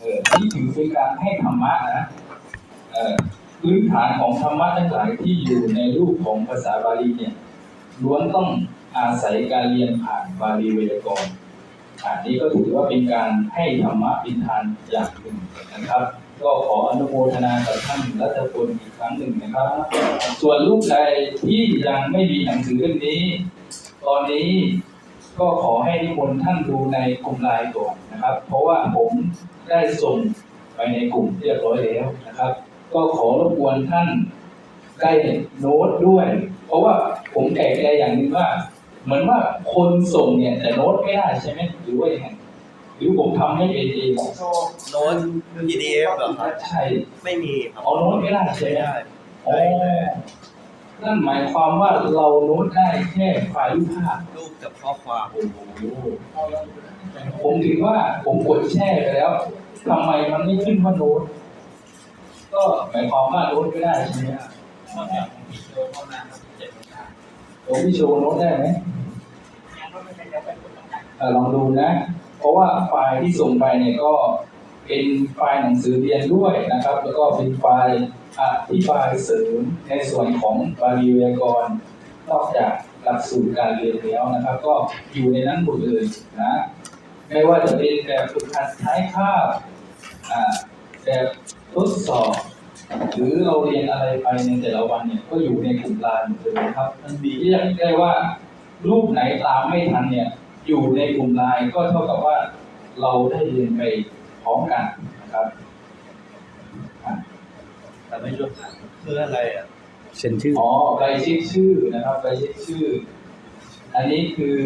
เออนี่ถือเป็นการให้ธรรมะนะเออพื้นฐานของธรรมะทั้งหลายที่อยู่ในรูปของภาษาบาลีเนี่ยล้วนต้องอาศัยการเรียนผ่านบาลีไวยากรณ์อันนี้ก็ถือว่าเป็นการให้ธรรมะเป็นทานอย่างหนึ่งนะครับ ก็ขออนุโมทนากับท่านรัตพลอีกครั้งหนึ่งนะครับ ส่วนลูกใดที่ยังไม่มีหนังสือเล่มนี้ ตอนนี้ก็ขอให้นิมนต์ท่านดูในกลุ่มไลน์ก่อนนะครับ เพราะว่าผม ได้ส่งไปในกลุ่มเรียบร้อยแล้วนะครับ ก็ขอรบกวนท่านได้โน้ตด้วย เพราะว่าผมแก่ใจอย่างหนึ่งว่า เหมือนว่าคนส่งเนี่ยแต่โน้ตไม่ได้ใช่ไหมหรือว่ายังไงหรือผมทำให้เป็นเองโน้ต PDF เหรอครับใช่ไม่มีครับเอาโน้ตไม่ได้ใช่ไหมไม่ได้อ๋อนั่นหมายความว่าเราโน้ตได้แค่ไฟล์รูปภาพรูปกับข้อความโอ้โหผมถึงว่าผมกดแช่ไปแล้ว ทำไมมันไม่ขึ้นว่าโน้ตก็หมายความว่าโน้ตไม่ได้ใช่ไหมผมพี่โชว์โน้ตได้ไหมลองดูนะ เพราะว่าไฟล์ที่ส่งไปเนี่ยก็เป็นไฟล์หนังสือเรียนด้วยนะครับ แล้วก็เป็นไฟล์อธิบายเสริมในส่วนของบาลีวยากรณ์นอกจากหลักสูตรการเรียนแล้วนะครับ ก็อยู่ในนั้นหมดเลยนะ ไม่ว่าจะเป็นแบบฝึกหัดท้ายคาบอ่าแบบทดสอบ หรือเราเรียนอะไรไปในแต่ละวันเนี่ยก็อยู่ในกลุ่มไลน์หมดเลยนะครับ มันดีเรียกได้ว่า รูปไหนตามไม่ทันเนี่ย อยู่ในกลุ่มไลน์ก็เท่ากับว่าเราได้เรียนไปพร้อมกันนะครับอะแต่ไม่รู้คืออะไรอะเซ็นชื่ออ๋อใบเช็คชื่อนะครับใบเช็คชื่อ อันนี้คือ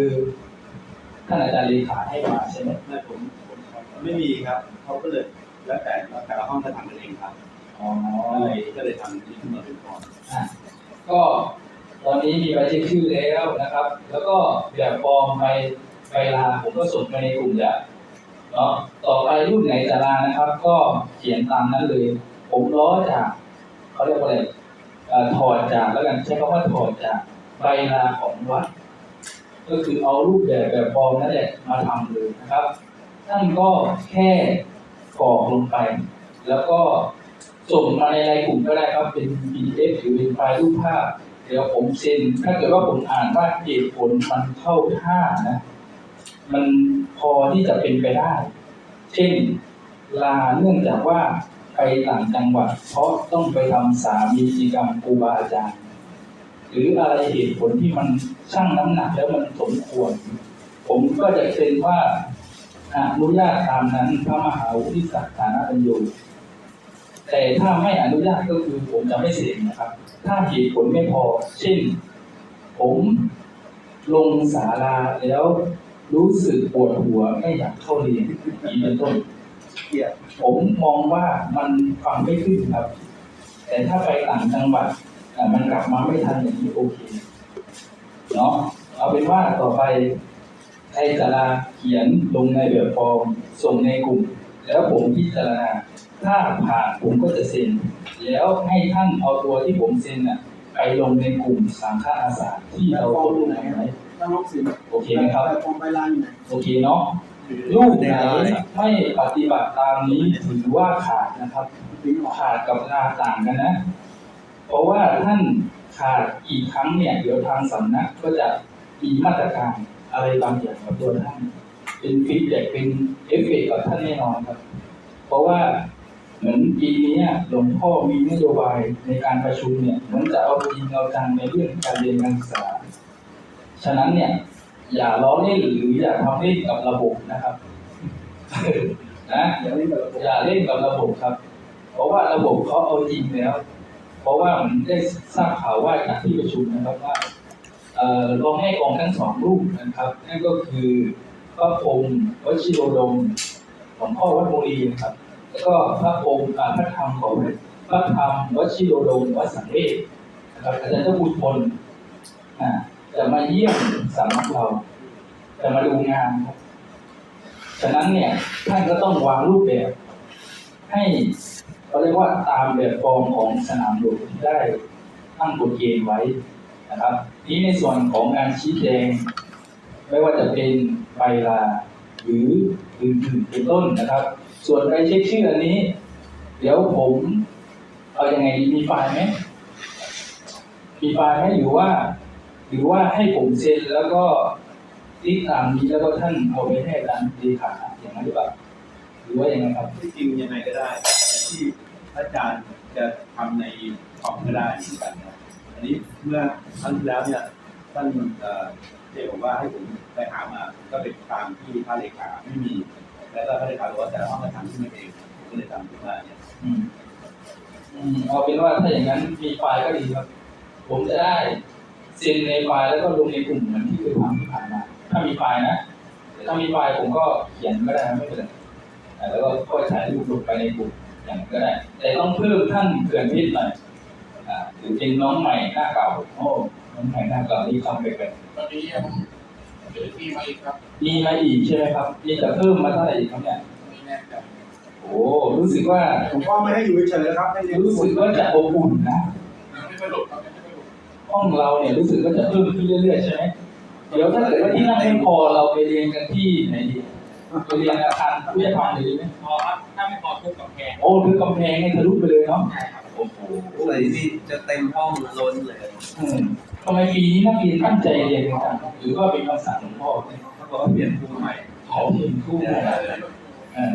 ท่านอาจารย์เลขาให้มาใช่ไหมไม่ผมผมไม่มีครับเขาก็เลยแล้วแต่แต่ละห้องจะทำกันเองครับอ๋อก็เลยก็เลยทำที่ขึ้นมาเป็นก่อนอะก็ตอนนี้มีใบเช็คชื่อแล้วนะครับ แล้วก็แบบฟอร์มใบใบลาผมก็ส่งไปในกลุ่มแล้วเนาะต่อไปรุ่นไหนจะลานะครับ ก็เขียนตามนั้นเลย ผมล้อจากเขาเรียกว่าอะไรเอ่อถอดจากแล้วกันใช้คำว่าถอดจากใบลาของวัด ก็คือเอารูปแบบแบบฟอร์มนั่นแหละมาทำเลยนะครับท่านก็แค่กรอกลงไป แล้วก็ส่งมาในไลน์กลุ่มก็ได้ครับเป็น PDF หรือเป็นไฟล์รูปภาพ เดี๋ยวผมเซ็น ถ้าเกิดว่าผมอ่านว่าเหตุผลมันเข้าท่านะ มันพอที่จะเป็นไปได้ เช่น ลาเนื่องจากว่าไปต่างจังหวัด เพราะต้องไปทำสามีกิจกรรมครูบาอาจารย์ หรืออะไรเหตุผลที่มันชั่งน้ำหนักแล้วมันสมควร ผมก็จะเซ็นว่าอนุญาตตามนั้นพระมหาวุฒิศักดิ์ฐานะเป็นอยู่แต่ถ้าไม่อนุญาตก็คือผมจะไม่เซ็นนะครับ ถ้าเหตุผลไม่พอ เช่น ผมลงศาลาแล้วรู้สึกปวดหัวไม่อยากเข้าเรียนนี้เป็นต้นผมมองว่ามันฟังไม่ขึ้นครับ แต่ถ้าไปต่างจังหวัด มันกลับมาไม่ทันอย่างนี้โอเคเนาะเอาเป็นว่าต่อไปใครจะลาเขียนลงในแบบฟอร์มส่งในกลุ่ม แล้วผมพิจารณาถ้าผ่านผมก็จะเซ็น แล้วให้ท่านเอาตัวที่ผมเซ็นน่ะไปลงในกลุ่มสังฆาอาสาที่เราตกลงกันไว้ต้องลบสิโอเคไหมครับฟองไปร้านอยู่ไหนโอเคเนาะลูกไหนไม่ปฏิบัติตามนี้ถือว่าขาดนะครับขาดกับลาต่างกันนะ เพราะว่าท่านขาดอีกครั้งเนี่ย เดี๋ยวทางสำนักก็จะมีมาตรการอะไรบางอย่างกับตัวท่าน เป็นฟีดแบ็กเป็นเอฟเฟกต์กับท่านแน่นอนครับ เพราะว่าเหมือนปีนี้หลวงพ่อมีนโยบายในการประชุมเนี่ยเหมือนจะเอาจริงเอาจังในเรื่องการเรียนการศึกษา ฉะนั้นเนี่ย อย่าล้อเล่นหรืออย่าทำเล่นกับระบบนะครับนะอย่าเล่นกับระบบครับ เพราะว่าระบบเขาเอาจริงแล้ว เพราะว่าผมได้ทราบข่าวว่าจากที่ประชุมนะครับว่าเอ่อรองให้กองทั้งสองรูปนะครับ นั่นก็คือพระพรหมวชิโรดมหลวงพ่อวัดโมรีนะครับ แล้วก็พระพรหมอ่าพระธรรมของพระธรรมวชิโรดมวัดสังเวชนะครับอาจารย์เจ้าบุญพลจะมาเยี่ยมสำนักเราจะมาดูงานครับฉะนั้นเนี่ยท่านก็ต้องวางรูปแบบให้ เขาเรียกว่าตามแบบฟอร์มของสนามหลวงที่ได้ตั้งกฎเกณฑ์ไว้นะครับ นี้ในส่วนของงานชี้แจง ไม่ว่าจะเป็นใบลาหรืออื่นๆเป็นต้นนะครับ ส่วนใบเช็คชื่ออันนี้ เดี๋ยวผมเอายังไงดีมีไฟล์ไหมมีไฟล์ไหมหรือว่า หรือว่าให้ผมเซ็นแล้วก็ติ๊กตามนี้แล้วก็ท่านเอาไปให้อาจารย์ดีขาอย่างนั้นหรือเปล่าหรือว่าอยังไงครับที่จริงยังไงก็ได้ ที่อาจารย์จะทำในคอมก็ได้เหมือนกันนะอันนี้เมื่อครั้งที่แล้วเนี่ยท่านเอ่อเรียกว่าให้ผมไปหามาก็เป็นตามที่พระเลขาไม่มี แล้วก็พระเลขาบอกว่าแต่ละห้องจะทำขึ้นมาเองผมก็เลยทำขึ้นมาเนี่ยอืมอืมเอาเป็นว่าถ้าอย่างนั้นมีไฟล์ก็ดีครับ ผมจะได้เซ็นในไฟล์แล้วก็ลงในกลุ่มเหมือนที่เคยทำที่ผ่านมา ถ้ามีไฟล์นะแต่ถ้ามีไฟล์ผมก็เขียนก็ได้ไม่เป็นไรแล้วก็ค่อยถ่ายรูปลงไปในกลุ่ม อย่างนั้นก็ได้ แต่ต้องเพิ่มท่านเขื่อนพิษหน่อยอ่าหรือเป็นน้องใหม่หน้าเก่าโอ้น้องใหม่หน้าเก่านี่คำไปเป็นตอนนี้ยังเดี๋ยวมีมาอีกครับมีมาอีกใช่ไหมครับมีจะเพิ่มมาเท่าไหร่อีกครับเนี่ยไม่แน่ใจโอ้รู้สึกว่าผมก็ไม่ให้อยู่เฉยๆนะครับให้เรียนรู้สึกว่าจะอบอุ่นนะยังไม่สรุปครับยังไม่สรุปห้องเราเนี่ยรู้สึกว่าจะเพิ่มขึ้นเรื่อยๆใช่ไหมเดี๋ยวถ้าเกิดว่าที่นั่งไม่พอเราไปเรียนกันที่ไหนดี ไปเรียนอาคารวิทยาลัยเลยดีไหมพอครับถ้าไม่พอทุบกับแพงโอ้ถือกำแพงให้ทะลุไปเลยเนาะใช่ครับโอ้โหใส่ที่จะเต็มห้องล้นเลยอืมทำไมปีนี้นักเรียนตั้งใจเรียนกันจังหรือว่าเป็นคำสั่งหลวงพ่อเขาบอกว่าเปลี่ยนครูใหม่เขาเห็นคู่เลยเออ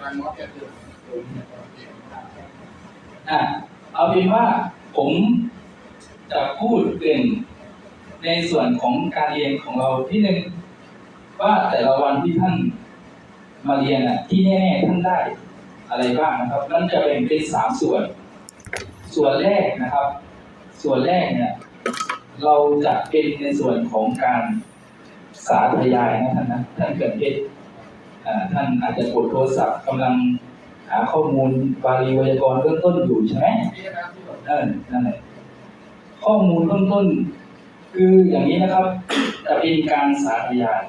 งานมอสจะคืออะเอาเป็นว่าผมจะพูดเกรินในส่วนของการเรียนของเราที่หนึ่งว่าแต่ละวันที่ท่าน มาเรียนอะที่แน่ๆท่านได้อะไรบ้างนะครับมันจะแบ่งเป็นสามส่วน ส่วนแรกนะครับ ส่วนแรกเนี่ย เราจะเป็นในส่วนของการสาธยายนะท่านนะท่านเกิดเหตุอ่าท่านอาจจะกดโทรศัพท์กำลังหาข้อมูลบาลีไวยากรณ์เบื้องต้นอยู่ใช่ไหมที่นะที่แบบเออนั่นแหละข้อมูลเบื้องต้น คืออย่างนี้นะครับ จะเป็นการสาธยาย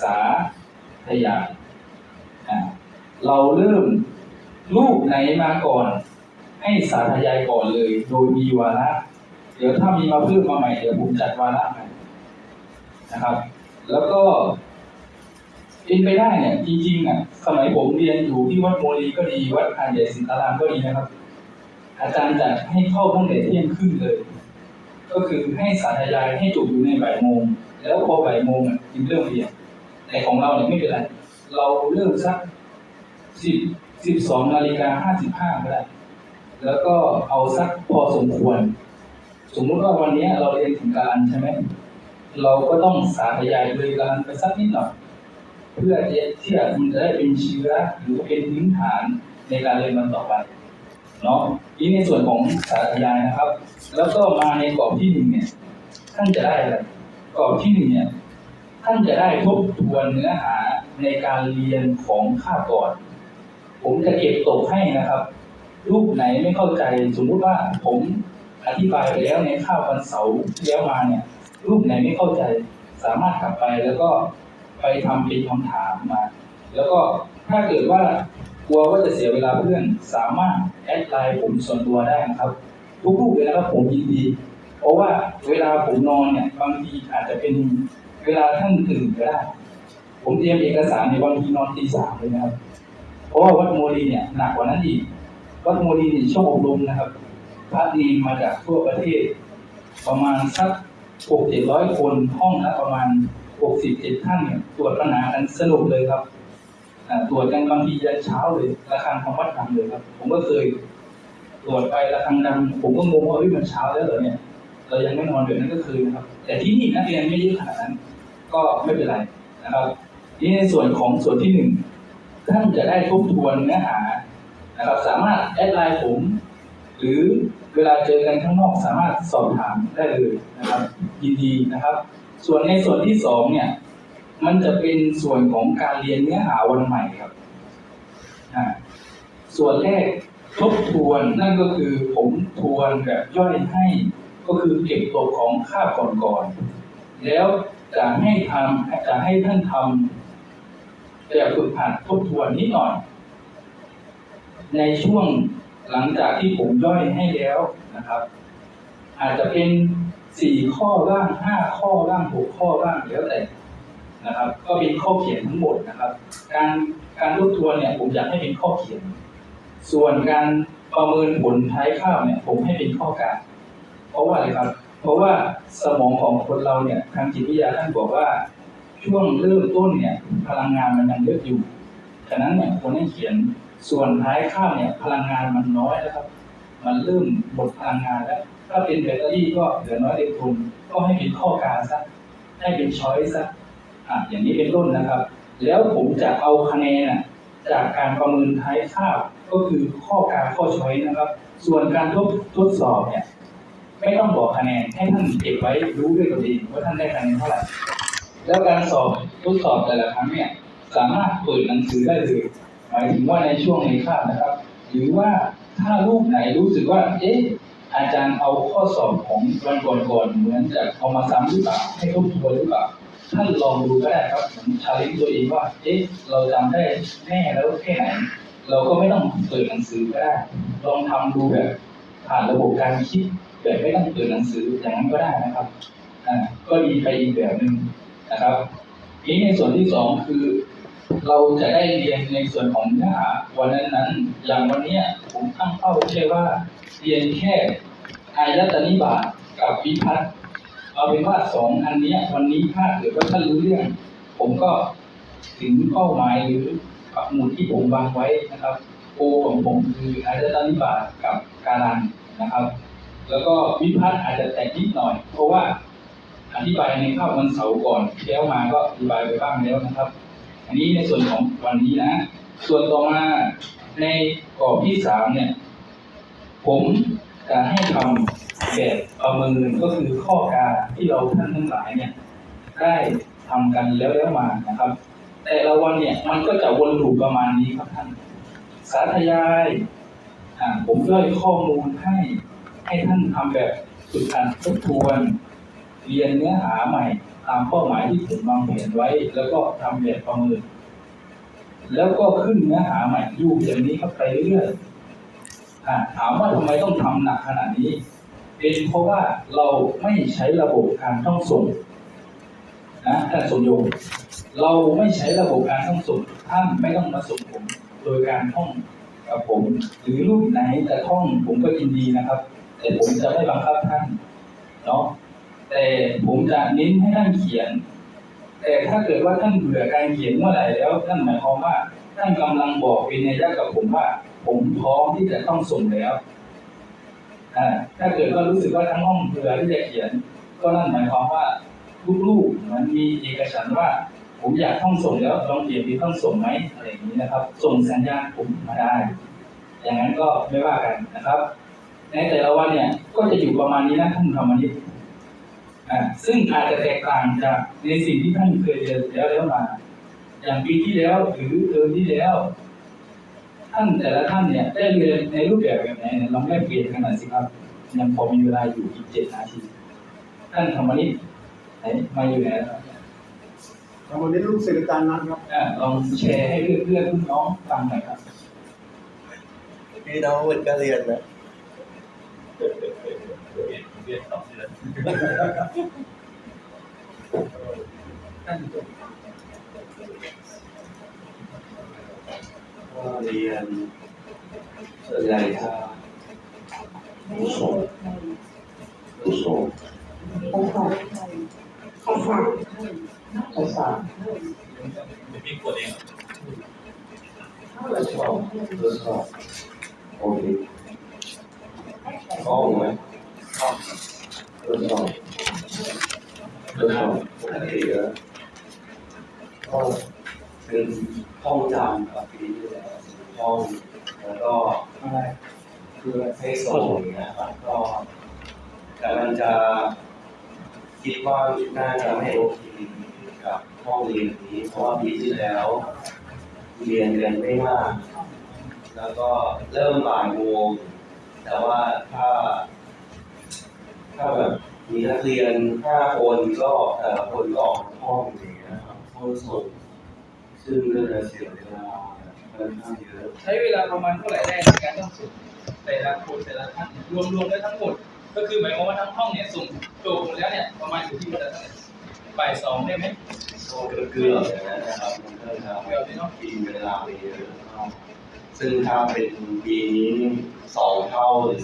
สาธยาย เราเริ่มรูปไหนมาก่อน ให้สาธยายก่อนเลย โดยมีวาระเดี๋ยวถ้ามีมาเพิ่มมาใหม่เดี๋ยวผมจัดวาระใหม่นะครับ แล้วก็เป็นไปได้เนี่ยจริงๆอะสมัยผมเรียนอยู่ที่วัดโมลีก็ดีวัดหาดใหญ่สินตารามก็ดีนะครับ อาจารย์จะให้เข้าตั้งแต่เที่ยงครึ่งเลย ก็คือให้สาธยายให้จบอยู่ในบ่ายโมงแล้วพอบ่ายโมงอะจึงเริ่มเรียนแต่ของเราเนี่ยไม่เป็นไรเราเริ่มสัก สิบสิบสองนาฬิกาห้าสิบห้าก็ได้ แล้วก็เอาสักพอสมควร สมมุติว่าวันนี้เราเรียนถึงการใช่ไหม เราก็ต้องสาธยายเลยการไปสักนิดหน่อย เพื่อที่มันจะได้เป็นเชื้อหรือเป็นพื้นฐานในการเรียนวันต่อไปเนาะนี่ในส่วนของสาธยายนะครับ แล้วก็มาในกรอบที่หนึ่งเนี่ย ท่านจะได้อะไรกรอบที่หนึ่งเนี่ย ท่านจะได้ทบทวนเนื้อหาในการเรียนของข้าก่อน ผมจะเก็บตกให้นะครับ รูปไหนไม่เข้าใจสมมุติว่าผมอธิบายไปแล้วในข้าววันเสาร์แล้วมาเนี่ย รูปไหนไม่เข้าใจ สามารถกลับไปแล้วก็ไปทำเป็นคำถามมา แล้วก็ถ้าเกิดว่ากลัวว่าจะเสียเวลาเพื่อนสามารถแอดไลน์ผมส่วนตัวได้นะครับทุกรูปเลยนะครับผมยินดีเพราะว่าเวลาผมนอนเนี่ยบางทีอาจจะเป็นเวลาท่านตื่นก็ได้ ผมเตรียมเอกสารในยบางทีนอนตีสามเลยนะครับ เพราะว่าวัดโมลีเนี่ยหนักกว่านั้นอีกวัดโมลีเนี่ยช่วงอบรมนะครับพระนีมาจากทั่วประเทศ ประมาณสักหกเจ็ดร้อยคนห้องละประมาณหกสิบเจ็ดท่านเนี่ยตรวจปัญหากันสนุกเลยครับตรวจกันบางทียันเช้าเลยระฆังของวัดดังเลยครับ ผมก็เคยตรวจไประฆังดังผมก็งงว่าเฮ้ยมันเช้าแล้วเหรอเนี่ยเรายังไม่นอนแบบนั้นก็คือนะครับ แต่ที่นี่นักเรียนไม่เยอะขนาดนั้น ก็ไม่เป็นไรนะครับนี่ในส่วนของส่วนที่หนึ่ง ท่านจะได้ทบทวนเนื้อหานะครับสามารถแอดไลน์ผม หรือเวลาเจอกันข้างนอกสามารถสอบถามได้เลยนะครับ ยินดีนะครับ ส่วนในส่วนที่สองเนี่ย มันจะเป็นส่วนของการเรียนเนื้อหาวันใหม่ครับส่วนแรกทบทวนนั่นก็คือผมทวนแบบย่อยให้ ก็คือเก็บตกของคาบก่อนๆแล้วจะให้ทำจะให้ท่านทำ แบบฝึกหัดทบทวนนิดหน่อย ในช่วงหลังจากที่ผมย่อยให้แล้วนะครับ อาจจะเป็นสี่ข้อบ้างห้าข้อบ้างหกข้อบ้างแล้วแต่นะครับ ก็เป็นข้อเขียนทั้งหมดนะครับ การการทบทวนเนี่ย ผมอยากให้เป็นข้อเขียน ส่วนการประเมินผลท้ายข้าวเนี่ย ผมให้เป็นข้อการ เพราะว่าอะไรครับ เพราะว่าสมองของคนเราเนี่ยทางจิตวิทยาท่านบอกว่า ช่วงเริ่มต้นเนี่ยพลังงานมันยังเยอะอยู่ฉะนั้นเนี่ยควรให้เขียนส่วนท้ายข้าวเนี่ยพลังงานมันน้อยแล้วครับ มันเริ่มหมดพลังงานแล้ว ถ้าเป็นแบตเตอรี่ก็เหลือน้อยเด็กทุนก็ให้เป็นข้อการซะให้เป็นช้อยซะอะอย่างนี้เป็นต้นนะครับ แล้วผมจะเอาคะแนนจากการประเมินท้ายข้าวก็คือข้อการข้อช้อยนะครับ ส่วนการทดทดสอบเนี่ยไม่ต้องบอกคะแนนให้ท่านเก็บไว้รู้ด้วยตัวเองว่าท่านได้คะแนนเท่าไหร่ แล้วการสอบทดสอบแต่ละครั้งเนี่ยสามารถเปิดหนังสือได้เลยหมายถึงว่าในช่วงในคาบนะครับ หรือว่าถ้ารูปไหนรู้สึกว่า เอ๊ะอาจารย์เอาข้อสอบของวันก่อนๆเหมือนจะเอามาซ้ำหรือเปล่าให้ทบทวนหรือเปล่าท่านลองดูก็ได้ครับเหมือนชาเลนจ์ตัวเองว่า เอ๊ะ เราจำได้แน่แล้วแค่ไหน เราก็ไม่ต้องเปิดหนังสือก็ได้ ลองทำดูแบบผ่านระบบการคิดแบบไม่ต้องเปิดหนังสืออย่างนั้นก็ได้นะครับ อ่า ก็ดีไปอีกแบบหนึ่ง นะครับทีนี้ในส่วนที่สองคือ เราจะได้เรียนในส่วนของเนื้อหาวันนั้นๆอย่างวันนี้ผมตั้งเป้าแค่ว่าเรียนแค่อายตนิบาตกับวิพัฒน์เอาเป็นว่าสองอันนี้วันนี้ถ้าเกิดว่าท่านรู้เรื่อง ผมก็ถึงเป้าหมายหรือปักหมุดที่ผมวางไว้นะครับโอของผมคืออายตนิบาตกับการันนะครับ แล้วก็วิพัฒน์อาจจะแตกนิดหน่อย เพราะว่า อธิบายในข้าววันเสาร์ก่อนแล้วมาก็อธิบายไปบ้างแล้วนะครับ อันนี้ในส่วนของวันนี้นะ ส่วนต่อมาในกรอบที่สามเนี่ย ผมจะให้ทำแบบประเมินก็คือข้อการที่เราท่านทั้งหลายเนี่ย ได้ทำกันแล้วแล้วมานะครับ แต่ละวันเนี่ยมันก็จะวนลูปประมาณนี้ครับท่าน สาธยายอ่าผมย่อยข้อมูลให้ให้ท่านทำแบบฝึกหัดทบทวน เรียนเนื้อหาใหม่ตามเป้าหมายที่ผมวางแผนไว้ แล้วก็ทำแบบประเมินแล้วก็ขึ้นเนื้อหาใหม่อยู่อย่างนี้ครับไปเรื่อยๆอ่าถามว่าทำไมต้องทำหนักขนาดนี้ เป็นเพราะว่าเราไม่ใช้ระบบการท่องส่งนะท่านสมยงเราไม่ใช้ระบบการท่องส่งท่านไม่ต้องมาส่งผม โดยการท่องกับผม หรือรูปไหนจะท่องผมก็ยินดีนะครับ แต่ผมจะไม่บังคับท่านเนาะ แต่ผมจะเน้นให้ท่านเขียน แต่ถ้าเกิดว่าท่านเบื่อการเขียนเมื่อไหร่แล้วท่านหมายความว่าท่านกำลังบอกเป็นในยกับผมว่า ผมพร้อมที่จะต้องส่งแล้วถ้าเกิดว่ารู้สึกว่าทั้งห้องเบื่อที่จะเขียน ก็นั่นหมายความว่าลูกๆมันมีเอกฉันว่าผมอยากท่องส่งแล้วลองเปลี่ยนเป็นท่องส่งไหมอะไรอย่างนี้นะครับ ส่งสัญญาณผมมาได้ อย่างนั้นก็ไม่ว่ากันนะครับ ในแต่ละวันเนี่ยก็จะอยู่ประมาณนี้นะท่านธรรมนิต ซึ่งอาจจะแตกต่างจากในสิ่งที่ท่านเคยเรียนแล้วแล้วมา อย่างปีที่แล้วหรือเทอมที่แล้ว ท่านแต่ละท่านเนี่ยได้เรียนในรูปแบบแบบไหนเนี่ยลองแลกเปลี่ยนกันหน่อยสิครับยังพอมีเวลาอยู่อีกเจ็ดนาทีท่านธรรมนิตไหนมาอยู่ไหนแล้วครับทางวันนี้ลูกศิษย์อาจารย์นัทครับอ่าลองแชร์ให้เพื่อนเพื่อนๆรุ่นน้องฟังหน่อยครับพี่น้องเหมือนกันเรียนนะ เรียนสองเดือนท่านก็เรียนส่วนใหญ่จะรู้ส่งรู้ส่งภาษาเดี๋ยวพี่กดเองทดสอบทดสอบโอเคห้องไหมห้อง ทดสอบทดสอบปกติแล้วก็เป็นห้องจำกับปีที่แล้วห้องแล้วก็อะไรเพื่อให้ส่งอย่างเงี้ยครับก็ แต่มันจะคิดว่าน่าจะไม่โอเคกับห้องเรียนนี้ เพราะว่าปีที่แล้ว เรียนเรียนไม่มาก แล้วก็เริ่มบ่ายโมงแต่ว่าถ้า ถ้าแบบมีนักเรียนห้าคนก็แต่ละคนก็ออกห้องอย่างเงี้ยครับห้องส่งซึ่งก็จะเสียเวลาค่อนข้างเยอะใช้เวลาประมาณเท่าไหร่ได้ในการต้องส่งแต่ละคนแต่ละท่านรวมรวมๆได้ทั้งหมด ก็คือหมายความว่าทั้งห้องเนี่ยส่งโจทย์หมดแล้วเนี่ยประมาณอยู่ที่เวลาเท่าไหร่บ่ายสองได้ไหมก็เกลือๆนะครับมันก็จะไม่กินเวลาไปเยอะซึ่งถ้าเป็นปีนี้สองเท่าหรือ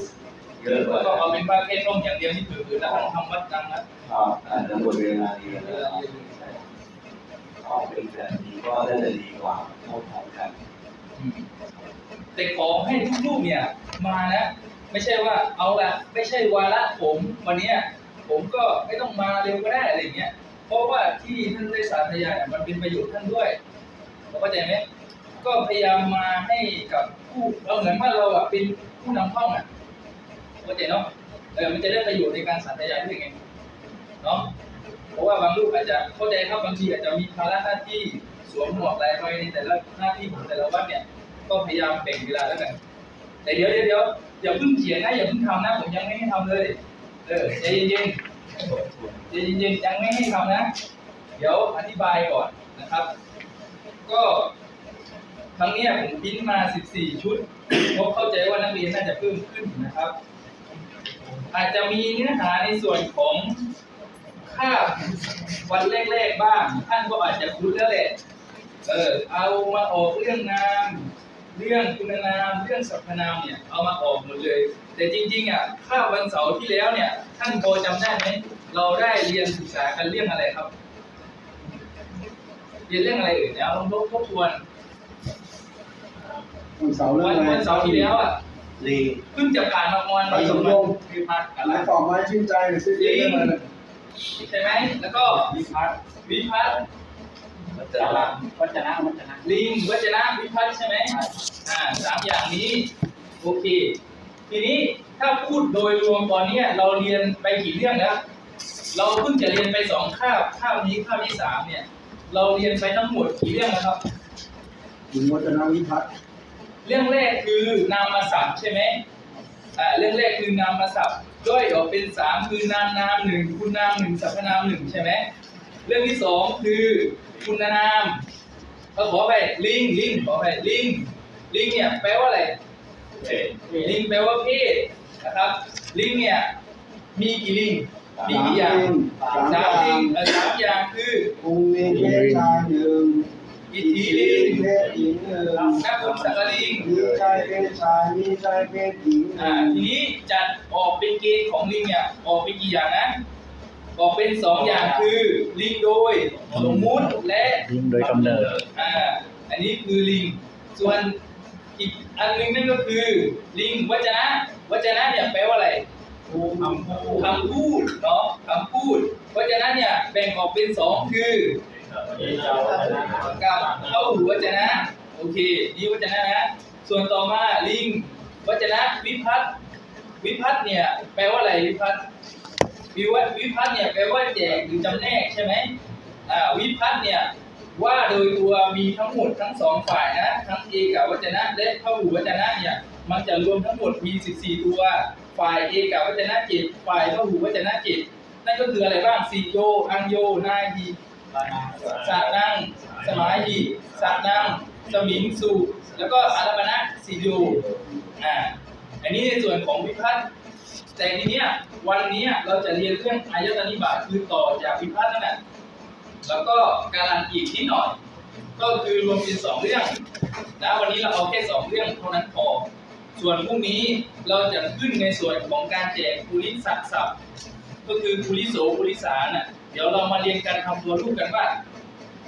เยอะกว่าก็เอาเป็นว่าแค่ร่มอย่างเดียวนี่คือคือแล้วทำวัดดังนะครับอาจจะหมดเวลาเรียนแล้วเอเป็นแบบนี้ก็น่าจะดีกว่าเท่าของกันแต่ขอให้ทุกรูปเนี่ยมานะไม่ใช่ว่าเอาละไม่ใช่วาระผมวันเนี้ยผมก็ไม่ต้องมาเร็วก็ได้อะไรเงี้ย เพราะว่าที่ท่านได้สาธยายเนี่ยมันเป็นประโยชน์ท่านด้วยเข้าใจไหมก็พยายามมาให้กับผู้เราเหมือนว่าเราอะเป็นผู้นำห้องอะ เข้าใจเนาะเออมันจะได้ประโยชน์ในการสาธยายด้วยไงเนาะเพราะว่าบางรูปอาจจะเข้าใจครับบางทีอาจจะมีภาระหน้าที่สวมหมวกลายใบในแต่ละหน้าที่ของแต่ละวัดเนี่ยก็พยายามแบ่งเวลาแล้วกัน แต่เดี๋ยวเดี๋ยวเดี๋ยวอย่าเพิ่งเขียนนะอย่าเพิ่งทำนะผมยังไม่ให้ทำเลย เออใจเย็นๆใจเย็นๆยังไม่ให้ทำนะ เดี๋ยวอธิบายก่อนนะครับ ก็ครั้งนี้ผมพิมพ์มา 14 ชุดพราะเข้าใจว่านักเรียนน่าจะเพิ่มขึ้นนะครับ อาจจะมีเนื้อหาในส่วนของคาบวันแรกๆบ้าง ท่านก็อาจจะคุ้นแล้วแหละเออเอามาออกเรื่องนาม เรื่องคุณนาม เรื่องสรรพนามเนี่ย เอามาออกหมดเลย แต่จริงๆอะข้าววันเสาร์ที่แล้วเนี่ย ท่านพอจำได้ไหมเราได้เรียนศึกษากันเรื่องอะไรครับ เรียนเรื่องอะไรเอ่ยเนี่ยลองทบทบทวนวันเสาร์เรื่อวังนอะไรวันเสาร์ที่แล้วอะ ลีกเพิ่งจะผ่านมาวันไปสมยงวิพัฒน์กันไหนแล้วตอบมาให้ชื่นใจหน่อยสิเรื่องอะไรใช่ไหมแล้วก็วิพัฒน์วิพัฒน์มันจะละวัจนะวัจนะลิงวัจนะวิพัฒน์ใช่ไหมอ่าสามอย่างนี้โอเค ทีนี้ถ้าพูดโดยรวมตอนเนี้ยเราเรียนไปกี่เรื่องแล้วเราเพิ่งจะเรียนไปสองคาบคาบนี้คาบที่สามเนี่ย เราเรียนไปทั้งหมดกี่เรื่องนะครับหญิงวัฒนวิพัฒน์เรื่องแรกคือนามศัพท์ใช่ไหมอ่าเรื่องแรกคือนามศัพท์ย่อยออกเป็นสามคือนามนามหนึ่งคุณนามหนึ่งสรรพนามหนึ่งใช่ไหมเรื่องที่สองคือคุณนามเราขอไปลิงลิงขอไปลิงลิงเนี่ยแปลว่าอะไรเอ็ดลิงแปลว่าเพศนะครับ ลิงเนี่ยมีกี่ลิงมีกี่อย่างสามสามอลิย่างงเอ่อสามอย่างคือองค์มีเพศชายหนึ่ง อิทธิลิงเพศหญิงหนึ่งนักบุญสักลิงมีชายเพศชายมีชายเพศหญิงอ่าทีนี้จัดออกเป็นเกณฑ์ของลิงเนี่ยออกเป็นกี่อย่างนะออกเป็นสองอย่างคือลิงโดยสมมุติและลิงโดยกำเนิดอ่าอันนี้คือลิง ส่วนอีกอันหนึงนั่นก็คือ ลิงวจนะวจนะเนี่ยแปลว่าอะไรคำพูดคำพูดเนาะคำพูดวจนะเนี่ยแบ่งออกเป็นสองคือ เข้าวัจนะกับเข้าหูวจนะ โอเค นี่วจนะนะ ส่วนต่อมาลิงวจนะวิพัฒน์วิพัฒน์เนี่ยแปลว่าอะไรวิพัฒน์วิวัฒน์วิพัฒน์เนี่ยแปลว่าแจกหรือจำแนกใช่ไหมอ่าวิพัฒน์เนี่ยว่าโดยตัวมีทั้งหมดทั้งสองฝ่ายนะทั้งเอกวจนะและเข้าหูวจนะเนี่ยมันจะรวมทั้งหมดมี 14 ตัว ฝ่ายเอกวจนะจิตฝ่ายเข้าหูวจนะจิตนั่นก็คืออะไรบ้างสีโยอังโยนายี สานังสมาหิสานังสมิงสุแล้วก็อารปนะสิโยอ่าอันนี้ในส่วนของวิพัฒน์แต่ทีเนี้ยวันนี้เราจะเรียนเรื่องอายตนิบาตคือต่อจากวิพัฒน์นั่นแหละแล้วก็การันอีกนิดหน่อย ก็คือรวมเป็นสองเรื่องนะวันนี้เราเอาแค่สองเรื่องเท่านั้นพอส่วนพรุ่งนี้เราจะขึ้นในส่วนของการแจกภูริศักดิ์ศัพท์ก็คือภูริโสภูริสารน่ะ เดี๋ยวเรามาเรียนการทำตัวรูปกันว่า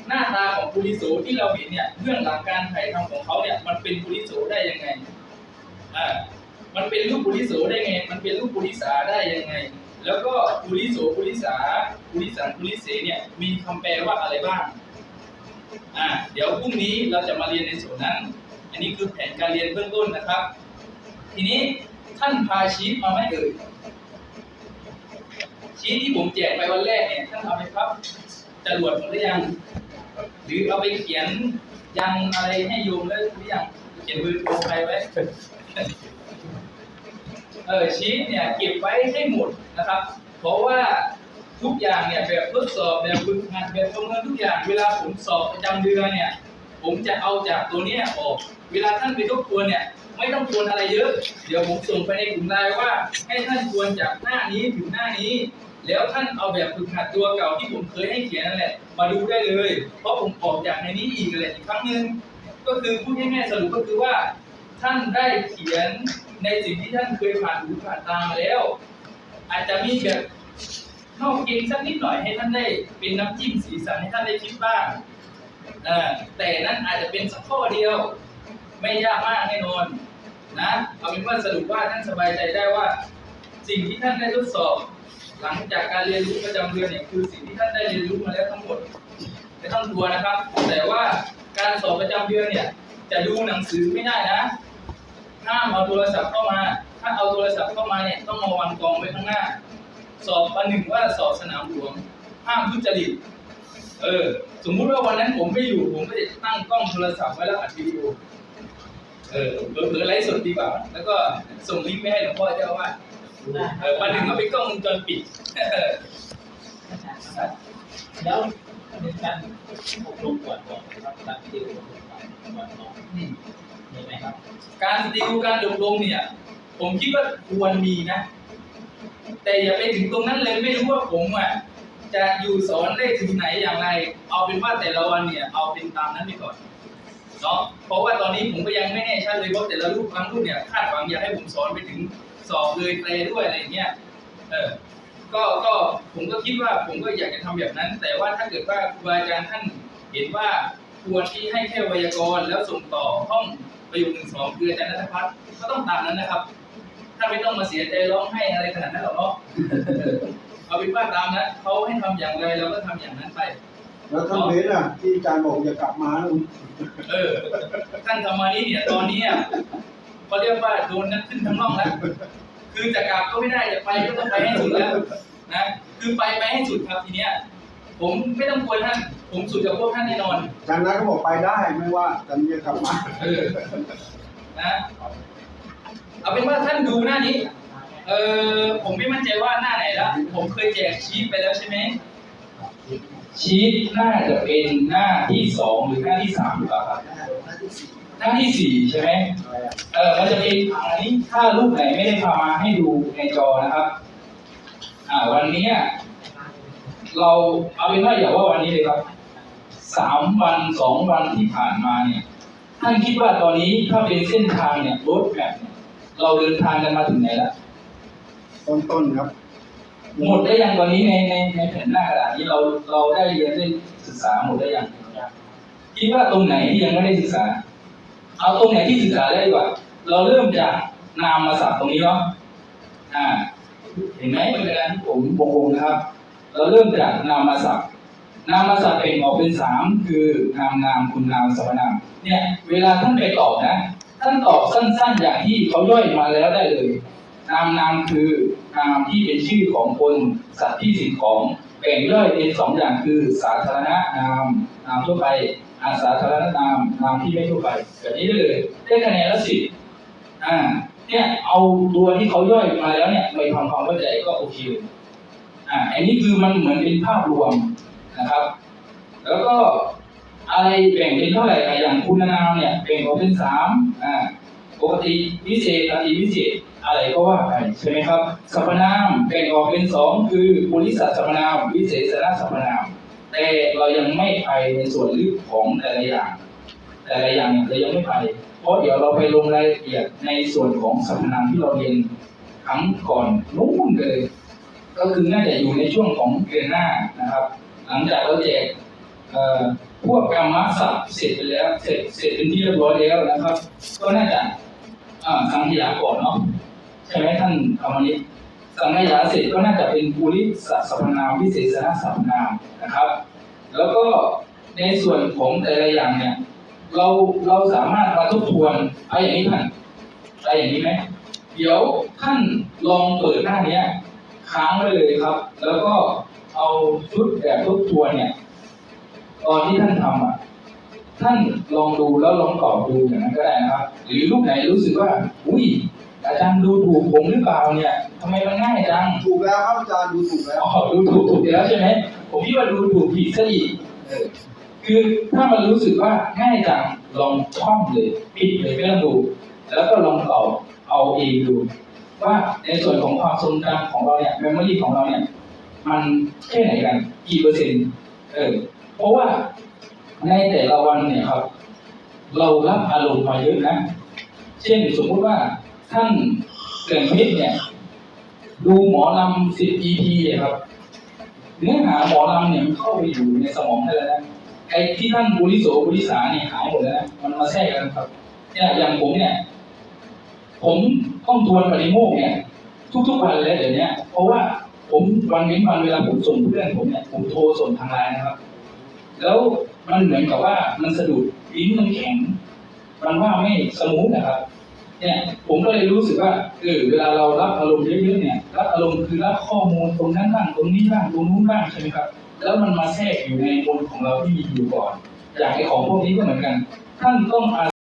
หน้าตาของภูริโสที่เราเห็นเนี่ยเรื่องหลังการถ่ายทำของเขาเนี่ยมันเป็นภูริโสได้ยังไงอ่ามันเป็นรูปภูริโสได้ไง มันเป็นรูปภูริสาได้ยังไง แล้วก็ภูริโสภูริสาภูริสันภูริเสเนี่ยมีคำแปลว่าอะไรบ้างอ่าเดี๋ยวพรุ่งนี้เราจะมาเรียนในส่วนนั้น อันนี้คือแผนการเรียนเบื้องต้นนะครับ ทีนี้ท่านพาชีตมาไหมเอ่ย ชีตที่ผมแจกไปวันแรกเนี่ยท่านเอาไปพับจรวดหมดหรือยัง หรือเอาไปเขียนยันอะไรให้โยมแล้วหรือยังเขียนเบอโทรใครไว้เออชีตเนี่ยเก็บไว้ให้หมดนะครับ เพราะว่าทุกอย่างเนี่ยแบบทดสอบแบบฝึกหัดแบบประเมินทุกอย่างเวลาผมสอบประจำเดือนเนี่ย ผมจะเอาจากตัวเนี้ยออก เวลาท่านไปทบทวนเนี่ย ไม่ต้องทวนอะไรเยอะ เดี๋ยวผมส่งไปในกลุ่มไลน์ว่า ให้ท่านทวนจากหน้านี้ถึงหน้านี้ แล้วท่านเอาแบบฝึกหัดตัวเก่าที่ผมเคยให้เขียนนั่นแหละ มาดูได้เลย เพราะผมออกจากในนี้อีกเลยอีกครั้งหนึ่งก็คือพูดง่ายๆสรุปก็คือว่า ท่านได้เขียนในสิ่งที่ท่านเคยผ่านหูผ่านตามาแล้ว อาจจะมีแบบนอกเกณฑ์สักนิดหน่อยให้ท่านได้เป็นน้ำจิ้มสีสันให้ท่านได้คิดบ้างแต่นั้นอาจจะเป็นสักข้อเดียว ไม่ยากมากแน่นอนนะเอาเป็นว่าสรุปว่าท่านสบายใจได้ว่า สิ่งที่ท่านได้ทดสอบ หลังจากการเรียนรู้ประจำเดือนเนี่ยคือสิ่งที่ท่านได้เรียนรู้มาแล้วทั้งหมดไม่ต้องกลัวนะครับ แต่ว่าการสอบประจำเดือนเนี่ย จะดูหนังสือไม่ได้นะห้ามเอาโทรศัพท์เข้ามา ถ้าเอาโทรศัพท์เข้ามาเนี่ยต้องมาวางกองไว้ข้างหน้า สอบประหนึ่งว่าสอบสนามหลวงห้ามทุจริตเออสมมุติว่าวันนั้นผมไม่อยู่ผมก็จะตั้งกล้องโทรศัพท์ไว้แล้วอัดวิดีโอเออเผลอๆไลฟ์สดดีกว่า แล้วก็ส่งลิงก์ไปให้หลวงพ่อเจ้าว่า เออประหนึ่งก็เป็นกล้องวงจรปิดแล้วเป็นการอบรมก่อนก่อนครับการติวก่อนก่อนมีไหมครับ การติวการอบรมเนี่ย ผมคิดว่าควรมีนะ แต่อย่าไปถึงตรงนั้นเลยไม่รู้ว่าผมอะจะอยู่สอนได้ถึงไหนอย่างไร เอาเป็นว่าแต่ละวันเนี่ย เอาเป็นตามนั้นไปก่อนเนาะเพราะว่าตอนนี้ผมก็ยังไม่แน่ชัดเลยเพราะแต่ละรูปบางรูปเนี่ยคาดหวังอยากให้ผมสอนไปถึง สอบเลยเตรด้วยอะไรอย่างเงี้ยเออก็ก็ผมก็คิดว่าผมก็อยากจะทำแบบนั้น แต่ว่าถ้าเกิดว่าครูบาอาจารย์ท่านเห็นว่าควรที่ให้แค่ไวยากรณ์แล้วส่งต่อห้องประโยคหนึ่งสองคืออาจารย์นัทพัฒน์ก็ต้องตามนั้นนะครับถ้าไม่ต้องมาเสียใจร้องไห้อะไรขนาดนั้นหรอกเนาะเอาเป็นว่าตามนั้นเขาให้ทำอย่างไรเราก็ทำอย่างนั้นไปแล้วท่านเบสอะที่อาจารย์บอกอย่ากลับมานะคุณเออท่านธรรมานี้เนี่ยตอนนี้อะ เขาเรียกว่าโดนนักขึ้นทั้งน่องแล้วคือจะกลับก็ไม่ได้จะไปก็ต้องไปให้สุดแล้วนะคือไปไปให้สุดครับทีเนี้ยผมไม่ต้องกลัวท่าน ผมสุดกับพวกท่านแน่นอนอาจารย์นัทก็บอกไปได้ไม่ว่าแต่จะกลับมาเออนะเอาเป็นว่าท่านดูหน้านี้เออผมไม่มั่นใจว่าหน้าไหนแล้วผมเคยแจกชีทไปแล้วใช่ไหมชีทน่าจะเป็นหน้าที่สองหรือหน้าที่สามหรือเปล่าครับ หน้าที่สี่ใช่ไหมเออมันจะเป็นอันนี้ถ้ารูปไหนไม่ได้พามาให้ดูในจอนะครับ อ่า วันนี้เราเอาเป็นว่าอย่าว่าวันนี้เลยครับสามวันสองวันที่ผ่านมาเนี่ยท่านคิดว่าตอนนี้ถ้าเป็นเส้นทางเนี่ยรถแบบเนี่ยเราเดินทางกันมาถึงไหนแล้วต้นๆครับ หมดได้ยังตอนนี้ในในในแผนหน้ากระดาษนี้เราเราได้เรียนได้ศึกษาหมดได้ยังคิดว่าตรงไหนที่ยังไม่ได้ศึกษา เอาตรงไหนที่ศึกษาได้ดีกว่า เราเริ่มจากนามมาศัพท์ตรงนี้เนาะอ่า เห็นไหมเป็นกระดานที่ผมวงๆนะครับ เราเริ่มจากนามมาศัพท์นามมาศัพท์เป็นออกเป็นสามคือนามนามคุณนามสรรพนาม เนี่ย เวลาท่านไปตอบนะท่านตอบสั้นๆ อย่างที่เขาย่อยมาแล้วได้เลย นามนามคือนามที่เป็นชื่อของคนสัตว์ที่สิ่งของแบ่งย่อยเป็นสองอย่างคือ สาธารณนามนามทั่วไป อาสาธารณนามนามที่ไม่ทั่วไปแบบนี้ได้เลยได้คะแนนละสิบอ่า เนี่ยเอาตัวที่เขาย่อยมาแล้วเนี่ยไปทำความเข้าใจก็โอเคเลยอ่าอันนี้คือมันเหมือนเป็นภาพรวมนะครับ แล้วก็อะไรแบ่งเป็นเท่าไหร่อะอย่างคุณนามเนี่ยแบ่งออกเป็นสามอ่าปกติวิเศษอติวิเศษอะไรก็ว่าไปใช่ไหมครับสรรพนามแบ่งออกเป็นสองคือปุริสัตสรรพนาม วิเศษสนสรรพนาม แต่เรายังไม่ไปในส่วนลึกของแต่ละอย่าง แต่ละอย่างเรายังไม่ไป เพราะเดี๋ยวเราไปลงรายละเอียดในส่วนของสรรพนามที่เราเรียนครั้งก่อนนู้นเลย ก็คือน่าจะอยู่ในช่วงของเดือนหน้านะครับ หลังจากเราแจกพวกกรรมศัพท์เสร็จไปแล้ว เสร็จเสร็จเป็นที่เรียบร้อยแล้วนะครับ ก็น่าจะอ่าสังขยาก่อนเนาะใช่ไหมท่านธรรมนิต สังขยาเสร็จก็น่าจะเป็นปุริสสรรพนามวิเศษณสรรพนามนะครับ แล้วก็ในส่วนของแต่ละอย่างเนี่ย เราเราสามารถมาทบทวนอะไรอย่างนี้ท่านอะไรอย่างนี้ไหมเดี๋ยวท่านลองเปิดหน้าเนี้ยค้างไว้เลยครับ แล้วก็เอาชุดแบบทบทวนเนี่ย ตอนที่ท่านทำอะท่านลองดูแล้วลองตอบดูอย่างนั้นก็ได้นะครับ หรือรูปไหนรู้สึกว่า อุ้ย อาจารย์ดูถูกผมหรือเปล่าเนี่ยทำไมมันง่ายจังถูกแล้วครับอาจารย์ดูถูกแล้วอ๋อดูถูกถูกแล้วใช่ไหมผมคิดว่าดูถูกผิดซะอีกเออคือถ้ามันรู้สึกว่าง่ายจังลองท่องเลยผิดเลยไม่ต้องดู แล้วก็ลองตอบเอาเองดู ว่าในส่วนของความทรงจำของเราเนี่ยเมมโมรีของเราเนี่ย มันแค่ไหนกันกี่เปอร์เซ็นต์เออเพราะว่าในแต่ละวันเนี่ยครับ เรารับอารมณ์มาเยอะนะ เช่นสมมุติว่า ท่านเกิดมิตรเนี่ย ดูหมอลำสิบ EP อะครับ เนื้อหาหมอลำเนี่ยมันเข้าไปอยู่ในสมองได้แล้วนะไอ้ที่ท่านบุริโสบุริสาเนี่ยหายหมดแล้วนะมันมาแทรกกันครับเนี่ยอย่างผมเนี่ย ผมต้องทวนปริโมกเนี่ย ทุกๆวันเลยเดี๋ยวนี้เพราะว่าผมวันเว้นวันเวลาผมส่งเพื่อนผมเนี่ยผมโทรส่งทางไลน์นะครับ แล้วมันเหมือนกับว่ามันสะดุดลิ้นมันแข็ง มันว่าไม่สมูทนะครับ เนี่ยผมก็เลยรู้สึกว่าเออเวลาเรารับอารมณ์เยอะๆเนี่ยรับอารมณ์คือรับข้อมูลตรงนั้นบ้างตรงนี้บ้างตรงนู้นบ้างใช่ไหมครับ แล้วมันมาแทรกอยู่ในมนของเราที่มีอยู่ก่อน อย่างไอของพวกนี้ก็เหมือนกันท่านต้องอา